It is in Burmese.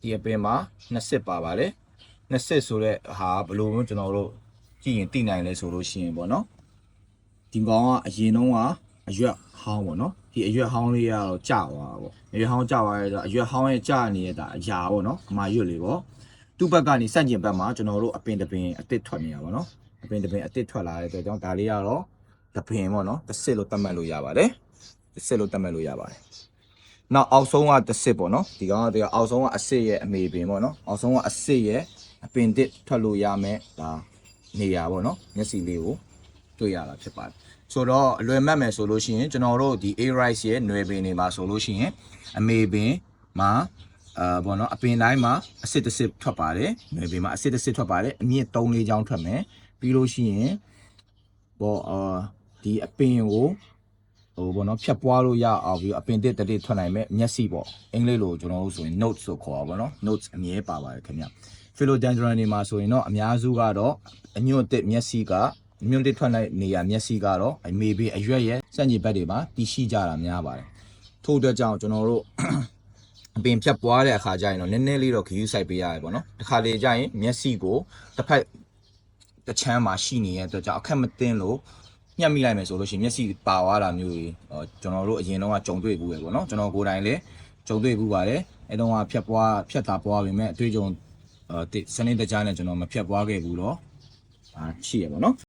ဒီအပင်မှာ20ပါပါတယ်20ဆိုတဲ့ဟာဘယ်လိုမျိုးကျွန်တော်တို့ကြည့်ရင်သိနိုင်လဲဆိုလို့ရှိရင်ပေါ့နော်ဒီကောင်ကအရင်တုန်းကအရွက်ဟောင်းပေါ့နော်ဒီအရွက်ဟောင်းလေးကတော့ကြာသွားတာပေါ့အရွက်ဟောင်းကြာသွားရဲဆိုတော့အရွက်ဟောင်းရဲ့ကြာနေရတာအရာပေါ့နော်အမာရွက်လေးပေါ့သူ့ဘက်ကနေစန့်ကျင်ဘက်မှာကျွန်တော်တို့အပင်တပင်အစ်စ်ထွက်နေတာပေါ့နော်အပင်တပင်အစ်စ်ထွက်လာတဲ့အတွက်ကြောင့်ဒါလေးကတော့တပင်ပေါ့နော်တစ်စစ်လို့သတ်မှတ်လို့ရပါတယ်တစ်စစ်လို့သတ်မှတ်လို့ရပါတယ် နောက်အောက်ဆုံးကတစ်စစ်ပေါ့နော်ဒီကောင်ကတည်းကအောက်ဆုံးကအစစ်ရဲ့အမေပင်ပေါ့နော်အောက်ဆုံးကအစစ်ရဲ့အပင်တစ်ထွက်လို့ရမယ်ဒါနေရာပေါ့နော်မျက်စိလေးကိုတွေ့ရတာဖြစ်ပါတယ်ဆိုတော့အလွယ်မှတ်မယ်ဆိုလို့ရှိရင်ကျွန်တော်တို့ဒီ A rice ရဲ့ຫນွယ်ပင်တွေမှာဆိုလို့ရှိရင်အမေပင်မှာအာဘောနော်အပင်တိုင်းမှာအစစ်တစ်စစ်ထွက်ပါတယ်ຫນွယ်ပင်မှာအစစ်တစ်စစ်ထွက်ပါတယ်အမြင့်3လေးချောင်းထွက်မယ်ပြီးလို့ရှိရင်ဘောအာဒီအပင်ကို ဟိုဘောနော်ဖြတ်ပွားလို့ရအောင်ပြီးတော့အပင်တစ်တတိထွက်နိုင်မဲ့မျက်စိပေါ့အင်္ဂလိပ်လိုကျွန်တော်တို့ဆိုရင် notes ဆိုခေါ်တာပေါ့နော် notes အမြဲပါပါတယ်ခင်ဗျ philodendron တွေမှာဆိုရင်တော့အများစုကတော့အညွန့်တစ်မျက်စိကအညွန့်တစ်ထွက်နိုင်နေရမျက်စိကတော့အမေဘေးအရွက်ရဲ့စန့်ကျင်ဘက်တွေမှာတည်ရှိကြတာများပါတယ်ထို့အတွက်ကြောင့်ကျွန်တော်တို့အပင်ဖြတ်ပွားတဲ့အခါကျရင်တော့နည်းနည်းလေးတော့ခရူးဆိုင်ပေးရတယ်ပေါ့နော်တစ်ခါလေကျရင်မျက်စိကိုတစ်ဖက်တစ်ချမ်းမှာရှိနေတဲ့အတွက်ကြောင့်အခက်မသိလို့ ညှက်မိလိုက်မယ်ဆိုလို့ရှိရင်မျက်စိပါသွားတာမျိုးကြီးဟောကျွန်တော်တို့အရင်တော့ကကြုံတွေ့ဘူးပဲပေါ့နော်ကျွန်တော်ကိုယ်တိုင်လည်းကြုံတွေ့ဘူးပါတယ်အဲတော့ကဖြတ်ပွားဖြတ်တာပွားပြီမဲ့အတွေ့အကြုံအဲစနေတကြားနဲ့ကျွန်တော်မဖြတ်ပွားခဲ့ဘူးတော့အာရှိရပေါ့နော်